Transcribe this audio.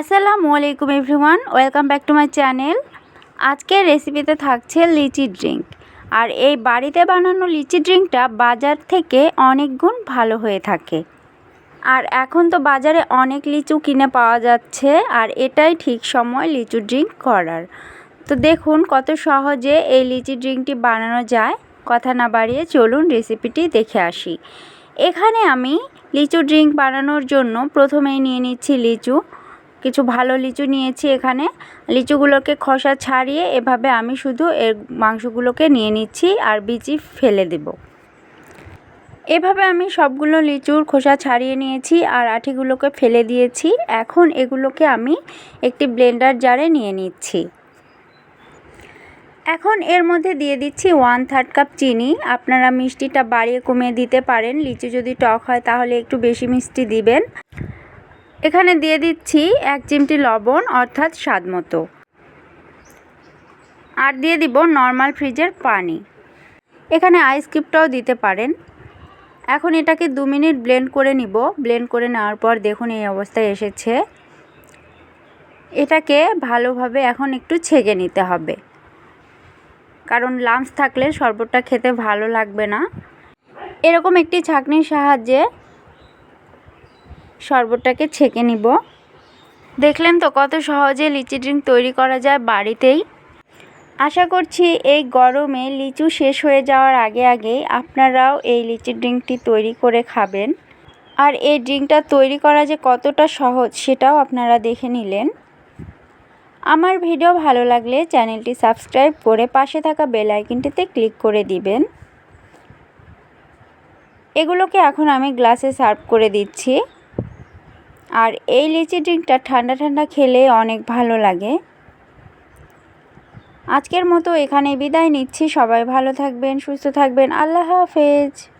আসসালামু আলাইকুম everyone, welcome back to my channel. আজকের রেসিপিতে থাকছে লিচি ড্রিঙ্ক। আর এই বাড়িতে বানানো লিচি ড্রিঙ্কটা বাজার থেকে অনেক গুণ ভালো হয়ে থাকে। আর এখন তো বাজারে অনেক লিচু কিনে পাওয়া যাচ্ছে, আর এটাই ঠিক সময় লিচু ড্রিঙ্ক করার। তো দেখুন কত সহজে এই লিচি ড্রিঙ্কটি বানানো যায়। কথা না বাড়িয়ে চলুন রেসিপিটি দেখে আসি। এখানে আমি লিচু ড্রিঙ্ক বানানোর জন্য প্রথমেই নিয়ে নিচ্ছি লিচু। কিছু ভালো লিচু নিয়েছি এখানে। লিচুগুলোকে খোসা ছাড়িয়ে এভাবে আমি শুধু এর মাংসগুলোকে নিয়ে নিচ্ছি আর বিচি ফেলে দেব। এভাবে আমি সবগুলো লিচুর খোসা ছাড়িয়ে নিয়েছি আর আঠিগুলোকে ফেলে দিয়েছি। এখন এগুলোকে আমি একটি ব্লেন্ডার জারে নিয়ে নিচ্ছি। এখন এর মধ্যে দিয়ে দিচ্ছি ওয়ান থার্ড কাপ চিনি। আপনারা মিষ্টিটা বাড়িয়ে কমিয়ে দিতে পারেন। লিচু যদি টক হয় তাহলে একটু বেশি মিষ্টি দিবেন। এখানে দিয়ে দিচ্ছি এক চিমটি লবণ, অর্থাৎ স্বাদ মতো। আর দিয়ে দিব নর্মাল ফ্রিজের পানি। এখানে আইস কিউবটাও দিতে পারেন। এখন এটাকে দু মিনিট ব্লেন্ড করে নিব। ব্লেন্ড করে নেওয়ার পর দেখুন এই অবস্থায় এসেছে। এটাকে ভালোভাবে এখন একটু ছেঁকে নিতে হবে। কারণ লামস থাকলে শরবতটা খেতে ভালো লাগবে না। এরকম একটি ছাঁকনির সাহায্যে শরবতটাকে ছেঁকে নিব। দেখলেন তো কত সহজে লিচি ড্রিঙ্ক তৈরি করা যায় বাড়িতেই। আশা করছি এই গরমে লিচু শেষ হয়ে যাওয়ার আগে আগেই আপনারাও এই লিচি ড্রিঙ্কটি তৈরি করে খাবেন। আর এই ড্রিঙ্কটা তৈরি করা যে কতটা সহজ সেটাও আপনারা দেখে নিলেন। আমার ভিডিও ভালো লাগলে চ্যানেলটি সাবস্ক্রাইব করে পাশে থাকা বেল আইকনটিতে ক্লিক করে দিবেন। এগুলোকে এখন আমি গ্লাসে সার্ভ করে দিচ্ছি। আর এই লিচি ড্রিঙ্কটা ঠান্ডা ঠান্ডা খেলে অনেক ভালো লাগে। আজকের মতো এখানে বিদায় নিচ্ছি। সবাই ভালো থাকবেন, সুস্থ থাকবেন। আল্লাহ হাফেজ।